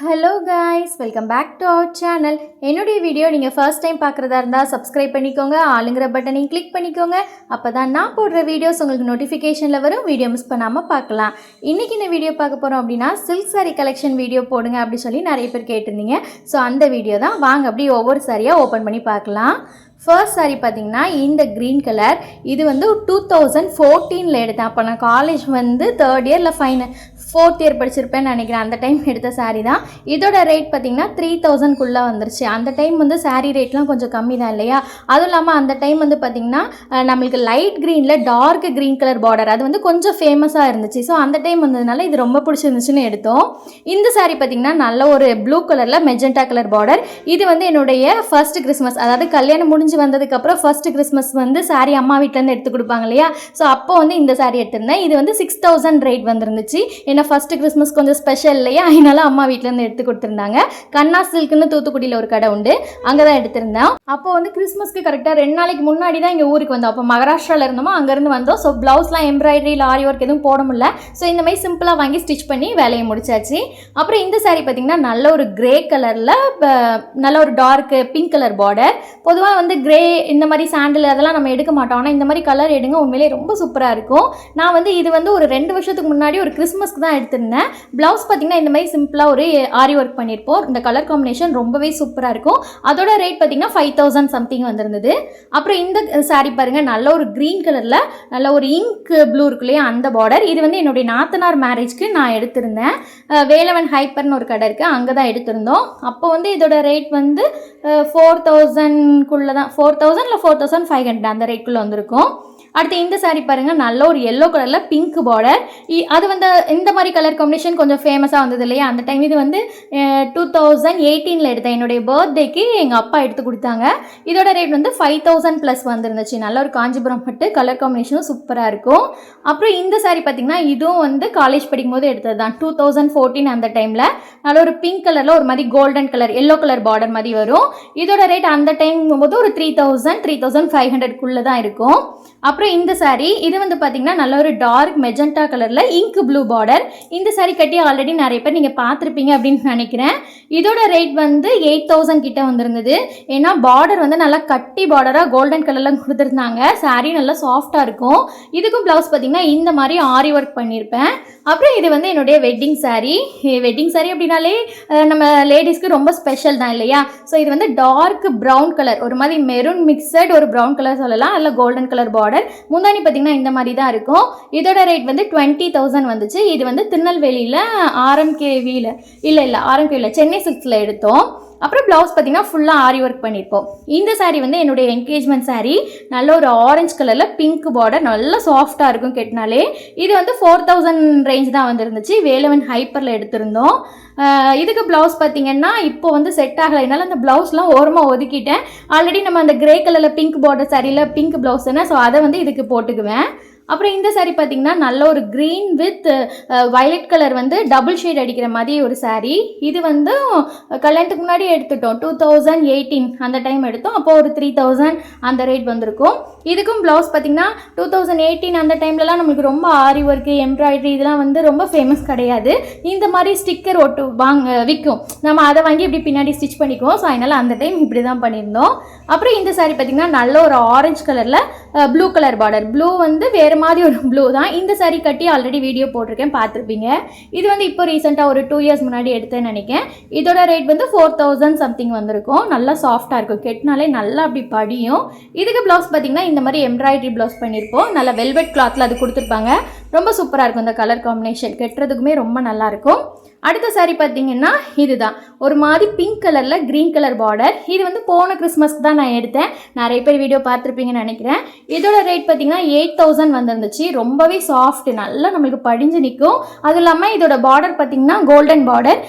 Hello guys welcome back to our channel என்னுடைய video நீங்கள் first time பார்க்குறதா இருந்தால் சப்ஸ்கிரைப் பண்ணிக்கோங்க. ஆளுங்கிற பட்டனையும் கிளிக் பண்ணிக்கோங்க. அப்போ தான் நான் போடுற வீடியோஸ் உங்களுக்கு நோட்டிஃபிகேஷனில் வரும். வீடியோ மிஸ் பண்ணாமல் பார்க்கலாம். இன்றைக்கி இந்த வீடியோ பார்க்க போகிறோம் அப்படின்னா சில்க் சாரி கலெக்ஷன் வீடியோ போடுங்க அப்படி சொல்லி நிறைய பேர் கேட்டிருந்தீங்க. ஸோ அந்த வீடியோ தான். வாங்க அப்படியே ஒவ்வொரு சாரியாக ஓப்பன் பண்ணி பார்க்கலாம். ஃபர்ஸ்ட் சாரி பார்த்தீங்கன்னா இந்த க்ரீன் கலர் இது வந்து டூ தௌசண்ட் ஃபோர்டீனில் எடுத்தேன். அப்போ நான் காலேஜ் வந்து தேர்ட் இயர் இல்லை ஃபைனல் ஃபோர்த் இயர் படிச்சிருப்பேன்னு நினைக்கிறேன். அந்த டைம் எடுத்த சாரீ தான். இதோட ரேட் பார்த்தீங்கன்னா த்ரீ தௌசண்ட்குள்ளே வந்துருச்சு. அந்த டைம் வந்து சாரீ ரேட்லாம் கொஞ்சம் கம்மி தான் இல்லையா? அதுவும் இல்லாமல் அந்த டைம் வந்து பார்த்திங்கன்னா நம்மளுக்கு லைட் க்ரீனில் டார்க் க்ரீன் கலர் பார்டர் அது வந்து கொஞ்சம் ஃபேமஸாக இருந்துச்சு. ஸோ அந்த டைம் வந்ததுனால இது ரொம்ப பிடிச்சிருந்துச்சுன்னு எடுத்தோம். இந்த சாரீ பார்த்திங்கன்னா நல்ல ஒரு ப்ளூ கலரில் மெஜெண்டா கலர் பார்டர் இது வந்து என்னுடைய ஃபர்ஸ்ட் கிறிஸ்மஸ் அதாவது கல்யாணம் முடிஞ்சு வந்ததுக்கப்புறம் ஃபர்ஸ்ட் கிறிஸ்மஸ் வந்து saree அம்மா வீட்டிலேருந்து எடுத்து கொடுப்பாங்க இல்லையா? ஸோ அப்போ வந்து இந்த saree எடுத்திருந்தேன். இது வந்து சிக்ஸ் தௌசண்ட் ரேட் வந்துருந்துச்சு. ஏன்னா ஃபஸ்ட்டு கிறிஸ்மஸ் கொஞ்சம் ஸ்பெஷல் இல்லையா? அதனால அம்மா வீட்டிலேருந்து எடுத்து கொடுத்துருந்தாங்க. கண்ணா சில்க்குன்னு தூத்துக்குடியில் ஒரு கடை உண்டு. அங்கே தான் எடுத்திருந்தேன் அப்போ வந்து கிறிஸ்மஸ்க்கு கரெக்டாக ரெண்டு நாளைக்கு முன்னாடி தான் இங்கே ஊருக்கு வந்தோம். அப்போ மகாராஷ்டிராவில் இருந்தோமோ அங்கேருந்து வந்தோம். ஸோ ப்ளவுஸ்லாம் எம்ப்ராய்டரி லாரி ஒர்க் எதுவும் போட முடியல. ஸோ இந்த மாதிரி சிம்பிளாக வாங்கி ஸ்டிச் பண்ணி வேலையை முடிச்சாச்சு. அப்புறம் இந்த saree பார்த்திங்கன்னா நல்ல ஒரு கிரே கலரில் நல்ல ஒரு டார்க் பிங்க் கலர் பார்டர் பொதுவாக வந்து கிரே இந்த மாதிரி சாண்டில் அதெல்லாம் நம்ம எடுக்க மாட்டோம். ஆனால் இந்த மாதிரி கலர் எடுங்க. உண்மையிலே ரொம்ப சூப்பராக இருக்கும். நான் வந்து இது வந்து ஒரு ரெண்டு வருஷத்துக்கு முன்னாடி ஒரு கிறிஸ்மஸ்க்கு தான் எடுத்திருந்தேன். ப்ளவுஸ் பார்த்தீங்கன்னா இந்த மாதிரி சிம்பிளாக ஒரு ஆரி ஒர்க் பண்ணியிருப்போம். இந்த கலர் காம்பினேஷன் ரொம்பவே சூப்பராக இருக்கும். அதோட ரேட் பார்த்தீங்கன்னா ஃபைவ் தௌசண்ட் சம்திங் வந்திருந்தது. அப்புறம் இந்த சாரீ பாருங்கள் நல்ல ஒரு க்ரீன் கலரில் நல்ல ஒரு இங்க் ப்ளூ இருக்கு இல்லையா அந்த பார்டர் இது வந்து என்னுடைய நாத்தனார் மேரேஜ்க்கு நான் எடுத்திருந்தேன். வேலவன் ஹைப்பர்னு ஒரு கடை இருக்குது அங்கே தான் எடுத்திருந்தோம். அப்போ வந்து இதோட ரேட் வந்து ஃபோர் தௌசண்ட்குள்ளே தான் ஃபோர் தௌசண்ட் இல்லை ஃபோர் தௌசண்ட் ஃபைவ் ஹண்ட்ரட் அந்த ரேட்குள்ளே வந்திருக்கும். அடுத்து இந்த saree பாருங்கள் நல்ல ஒரு எல்லோ கலரில் பிங்க் பார்டர் அது வந்து இந்த மாதிரி கலர் காம்பினேஷன் கொஞ்சம் ஃபேமஸாக வந்தது இல்லையா? அந்த டைம் இது வந்து டூ தௌசண்ட் எயிட்டீனில் எடுத்தேன் என்னுடைய பர்த்டேக்கு எங்கள் அப்பா எடுத்து கொடுத்தாங்க. இதோட ரேட் வந்து ஃபைவ் தௌசண்ட் ப்ளஸ் வந்துருந்துச்சு. நல்ல ஒரு காஞ்சிபுரம் பட்டு கலர் காம்பினேஷனும் சூப்பராக இருக்கும். அப்புறம் இந்த saree பார்த்திங்கன்னா இதுவும் வந்து காலேஜ் படிக்கும்போது எடுத்தது தான் டூ தௌசண்ட் ஃபோர்டீன் அந்த டைமில் நல்ல ஒரு பிங்க் கலரில் ஒரு மாதிரி golden colour yellow colour border மாதிரி வரும். இதோட ரேட் அந்த டைம் போது ஒரு three thousand three thousand five ஹண்ட்ரட்குள்ளே தான் இருக்கும். அப்புறம் இந்த சாரீ இது வந்து பார்த்தீங்கன்னா நல்ல ஒரு டார்க் மெஜெண்டா கலரில் இங்க் ப்ளூ பார்டர் இந்த சாரீ கட்டி ஆல்ரெடி நிறைய பேர் நீங்கள் பார்த்துருப்பீங்க அப்படின்னு நினைக்கிறேன். இதோட ரேட் வந்து எயிட் தௌசண்ட் கிட்ட வந்திருந்தது. ஏன்னா பார்டர் வந்து நல்லா கட்டி பார்டராக கோல்டன் கலரில் கொடுத்துருந்தாங்க. சாரீ நல்லா சாஃப்டாக இருக்கும். இதுக்கும் ப்ளவுஸ் பார்த்தீங்கன்னா இந்த மாதிரி ஆரி ஒர்க் பண்ணியிருப்பேன் அப்புறம் இது வந்து என்னுடைய வெட்டிங் சாரீ வெட்டிங் சாரீ அப்படின்னாலே நம்ம லேடிஸ்க்கு ரொம்ப ஸ்பெஷல் தான் இல்லையா? ஸோ இது வந்து டார்க் ப்ரௌன் கலர் ஒரு மாதிரி மெரூன் மிக்சட் ஒரு ப்ரௌன் கலர் சொல்லலாம். அதில் கோல்டன் கலர் பார்டர் முந்தானி பார்த்தீங்கன்னா இந்த மாதிரி தான் இருக்கும். இதோட ரேட் வந்து டுவெண்ட்டி தௌசண்ட் வந்துச்சு. இது வந்து திருநெல்வேலியில் ஆர்எம்கேவியில் இல்லை இல்லை ஆர்எம்கேவியில் சென்னை சிக்ஸில் எடுத்தோம். அப்புறம் ப்ளவுஸ் பார்த்தீங்கன்னா ஃபுல்லாக ஆரி ஒர்க் பண்ணியிருப்போம் இந்த சாரீ வந்து என்னுடைய என்கேஜ்மெண்ட் சாரீ நல்ல ஒரு ஆரஞ்சு கலரில் பிங்க் பார்டர் நல்லா சாஃப்டாக இருக்கும் கெட்டினாலே. இது வந்து ஃபோர் தௌசண்ட் ரேஞ்ச் தான் வந்துருந்துச்சு. வேலவன் ஹைப்பரில் எடுத்திருந்தோம். இதுக்கு ப்ளவுஸ் பார்த்தீங்கன்னா இப்போ வந்து செட் ஆகலைனால அந்த ப்ளவுஸ்லாம் ஓரமாக ஒதுக்கிட்டேன். ஆல்ரெடி நம்ம அந்த கிரே கலரில் பிங்க் பார்டர் சாரியில் பிங்க் ப்ளவுஸ் தானே ஸோ அதை வந்து இதுக்கு போட்டுக்குவேன். அப்புறம் இந்த சாரீ பார்த்தீங்கன்னா நல்ல ஒரு க்ரீன் வித் வயலட் கலர் வந்து டபுள் ஷேட் அடிக்கிற மாதிரி ஒரு சாரீ இது வந்து கல்யாணத்துக்கு முன்னாடி எடுத்துட்டோம். டூ தௌசண்ட் எயிட்டீன் அந்த டைம் எடுத்தோம். அப்போது ஒரு த்ரீ தௌசண்ட் அந்த ரேட் வந்திருக்கும். இதுக்கும் ப்ளவுஸ் பார்த்தீங்கன்னா டூ தௌசண்ட் எயிட்டீன் அந்த டைம்லலாம் நம்மளுக்கு ரொம்ப ஆரி ஒர்க்கு எம்ப்ராய்டரி இதெல்லாம் வந்து ரொம்ப ஃபேமஸ் கிடையாது. இந்த மாதிரி ஸ்டிக்கர் ஒட்டு வாங்க விற்கும் நம்ம அதை வாங்கி இப்படி பின்னாடி ஸ்டிச் பண்ணிக்குவோம். ஸோ அதனால் அந்த டைம் இப்படி தான் பண்ணியிருந்தோம். அப்புறம் இந்த சாரீ பார்த்தீங்கன்னா நல்ல ஒரு ஆரஞ்சு கலரில் ப்ளூ கலர் பார்டர் ப்ளூ வந்து வேறு மாதிரி ஒரு ப்ளூ தான். இந்த சாரீ கட்டி ஆல்ரெடி வீடியோ போட்டிருக்கேன் பார்த்துருப்பீங்க. இது வந்து இப்போ ரீசெண்டாக ஒரு டூ இயர்ஸ் முன்னாடி எடுத்தேன்னு நினைக்கிறேன். இதோட ரேட் வந்து ஃபோர் தௌசண்ட் சம்திங் வந்திருக்கும். நல்லா சாஃப்டாக இருக்கும். கெட்டினாலே நல்லா அப்படி படியும். இதுக்கு ப்ளவுஸ் பார்த்தீங்கன்னா இந்த மாதிரி எம்ப்ராய்டரி ப்ளவுஸ் பண்ணியிருப்போம். நல்லா வெல்வெட் கிளாத்தில் அது கொடுத்துருப்பாங்க. ரொம்ப சூப்பராக இருக்கும் இந்த கலர் காம்பினேஷன் கெட்டுறதுக்குமே ரொம்ப நல்லாயிருக்கும் அடுத்த சாரி பார்த்தீங்கன்னா இதுதான். ஒரு மாதிரி பிங்க் கலரில் க்ரீன் கலர் பார்டர் இது வந்து போன கிறிஸ்மஸ்க்கு தான் நான் எடுத்தேன். நிறைய பேர் வீடியோ பார்த்துருப்பீங்கன்னு நினைக்கிறேன். இதோட ரேட் பார்த்தீங்கன்னா எயிட் தௌசண்ட் வந்துருந்துச்சு. ரொம்பவே சாஃப்ட் நல்லா நம்மளுக்கு படிஞ்சு நிற்கும். அதுவும் இல்லாமல் இதோட பார்டர் பார்த்தீங்கன்னா கோல்டன் பார்டர்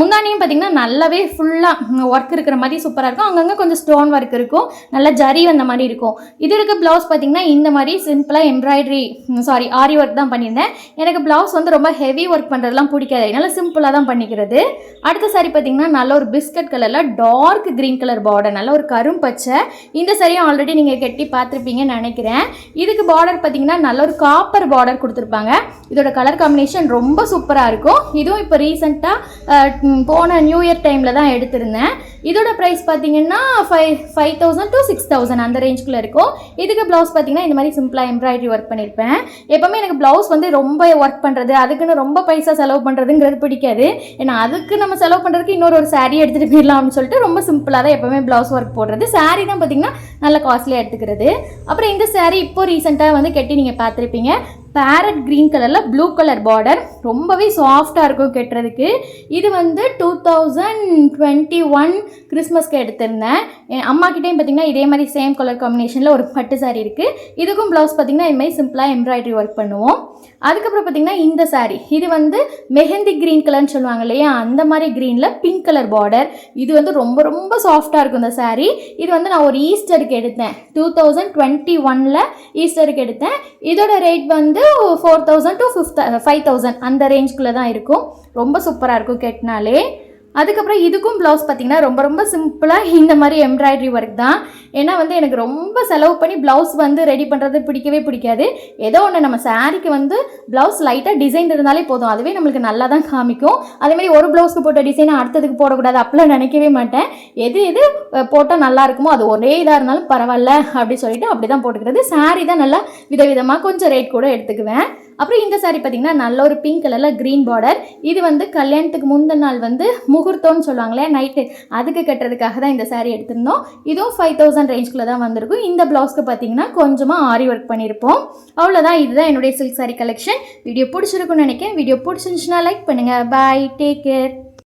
முந்தானியும் பார்த்தீங்கன்னா நல்லாவே ஃபுல்லாக ஒர்க் இருக்கிற மாதிரி சூப்பராக இருக்கும். அங்கங்கே கொஞ்சம் ஸ்டோன் ஒர்க் இருக்கும். நல்லா ஜரி வந்த மாதிரி இருக்கும். இது இருக்க ப்ளவுஸ் பார்த்தீங்கன்னா இந்த மாதிரி சிம்பிளாக எம்ப்ராய்டரி சாரி ஆரி ஒர்க் தான் பண்ணியிருந்தேன். எனக்கு ப்ளவுஸ் வந்து ரொம்ப ஹெவி ஒர்க் பண்ணுறதுலாம் பிடிக்காது. அதனால சிம்பிள் சிம்பிளாக தான் பண்ணிக்கிறது. அடுத்த சாரி பார்த்தீங்கன்னா நல்ல ஒரு பிஸ்கட் கலரில் டார்க் க்ரீன் கலர் பார்டர் நல்ல ஒரு கரும் பச்சை. இந்த சரியும் ஆல்ரெடி நீங்கள் கட்டி பார்த்துருப்பீங்கன்னு நினைக்கிறேன். இதுக்கு பார்டர் பார்த்தீங்கன்னா நல்ல ஒரு காப்பர் பார்டர் கொடுத்துருப்பாங்க. இதோட கலர் காம்பினேஷன் ரொம்ப சூப்பராக இருக்கும். இதுவும் இப்போ ரீசெண்டாக போன நியூ இயர் டைமில் தான் எடுத்திருந்தேன். இதோட ப்ரைஸ் பார்த்தீங்கன்னா five five thousand to six thousand அந்த ரேஞ்சுக்குள்ளே இருக்கும். இதுக்கு ப்ளவுஸ் பார்த்தீங்கன்னா இந்த மாதிரி சிம்பிளாக எம்ப்ராய்டரி ஒர்க் பண்ணியிருப்பேன் எப்போவுமே எனக்கு ப்ளவுஸ் வந்து ரொம்ப ஒர்க் பண்ணுறது அதுக்குன்னு ரொம்ப பைசா செலவு பண்ணுறதுங்கிறது பிடிக்காது. ஏன்னா அதுக்கு நம்ம செலவு பண்ணுறதுக்கு இன்னொரு ஒரு saree எடுத்துகிட்டு போயிடலாம் அப்படின்னு சொல்லிட்டு ரொம்ப சிம்பிளாக தான் எப்போவுமே ப்ளவுஸ் ஒர்க் போடுறது. Saree தான் பார்த்தீங்கன்னா நல்ல காஸ்ட்லியாக எடுத்துக்கிறது. அப்புறம் இந்த saree இப்போ ரீசெண்டாக வந்து கட்டி நீங்கள் பார்த்துருப்பீங்க. பேரட் க்ரீன் கலரில் ப்ளூ கலர் பார்டர் ரொம்பவே சாஃப்டாக இருக்கும் கெட்டுறதுக்கு. இது வந்து டூ தௌசண்ட் டுவெண்ட்டி ஒன் கிறிஸ்மஸ்க்கு எடுத்திருந்தேன். என் அம்மாக்கிட்டேயும் பார்த்தீங்கன்னா இதே மாதிரி சேம் கலர் காம்பினேஷனில் ஒரு பட்டு சாரீ இருக்குது இதுக்கும் ப்ளவுஸ் பார்த்தீங்கன்னா இது மாதிரி சிம்பிளாக எம்ப்ராய்டரி ஒர்க் பண்ணுவோம். அதுக்கப்புறம் பார்த்தீங்கன்னா இந்த சாரீ இது வந்து மெஹந்தி க்ரீன் கலர்னு சொல்லுவாங்க இல்லையா? அந்த மாதிரி க்ரீனில் பிங்க் கலர் பார்டர் இது வந்து ரொம்ப ரொம்ப சாஃப்டாக இருக்கும் இந்த சாரீ இது வந்து நான் ஒரு ஈஸ்டருக்கு எடுத்தேன். டூ தௌசண்ட் டுவெண்ட்டி ஒனில் ஈஸ்டருக்கு எடுத்தேன். இதோட ரேட் வந்து four thousand to fifth five thousand அந்த ரேஞ்சுக்குள்ளே தான் இருக்கும். ரொம்ப சூப்பராக இருக்கும் கெட்டினாலே. அதுக்கப்புறம் இதுக்கும் ப்ளவுஸ் பார்த்தீங்கன்னா ரொம்ப ரொம்ப சிம்பிளாக இந்த மாதிரி எம்ப்ராய்டரி ஒர்க் தான். ஏன்னா வந்து எனக்கு ரொம்ப செலவு பண்ணி ப்ளவுஸ் வந்து ரெடி பண்ணுறது பிடிக்கவே பிடிக்காது. ஏதோ ஒன்று நம்ம சாரீக்கு வந்து ப்ளவுஸ் லைட்டாக டிசைன் இருந்தாலே போதும். அதுவே நம்மளுக்கு நல்லா தான் காமிக்கும் அதேமாதிரி ஒரு ப்ளவுஸ்க்கு போட்ட டிசைனை அடுத்ததுக்கு போடக்கூடாது அப்படிலாம் நினைக்கவே மாட்டேன். எது எது போட்டால் நல்லா இருக்குமோ அது ஒரே இதாக இருந்தாலும் பரவாயில்ல அப்படி சொல்லிட்டு அப்படி தான் போட்டுக்கிறது. saree தான் நல்லா விதவிதமாக கொஞ்சம் ரேட் கூட எடுத்துக்குவேன். அப்புறம் இந்த saree பார்த்தீங்கன்னா நல்ல ஒரு பிங்க் கலரில் க்ரீன் பார்டர் இது வந்து கல்யாணத்துக்கு முந்தின நாள் வந்து முகூர்த்தம்னு சொல்லுவாங்களே நைட்டு அதுக்கு கட்டுறதுக்காக தான் இந்த saree எடுத்திருந்தோம். இதுவும் ஃபைவ் தௌசண்ட் ரேஞ்சுக்குள்ளே தான் வந்திருக்கும். இந்த ப்ளவுஸ்க்கு பார்த்தீங்கன்னா கொஞ்சமாக ஆரி ஒர்க் பண்ணியிருப்போம். அவ்வளோதான் இதுதான் என்னுடைய சில்க் saree கலெக்ஷன் வீடியோ பிடிச்சிருக்குன்னு நினைக்கிறேன். வீடியோ பிடிச்சிருந்துச்சுன்னா லைக் பண்ணுங்கள் பாய் டேக் கேர்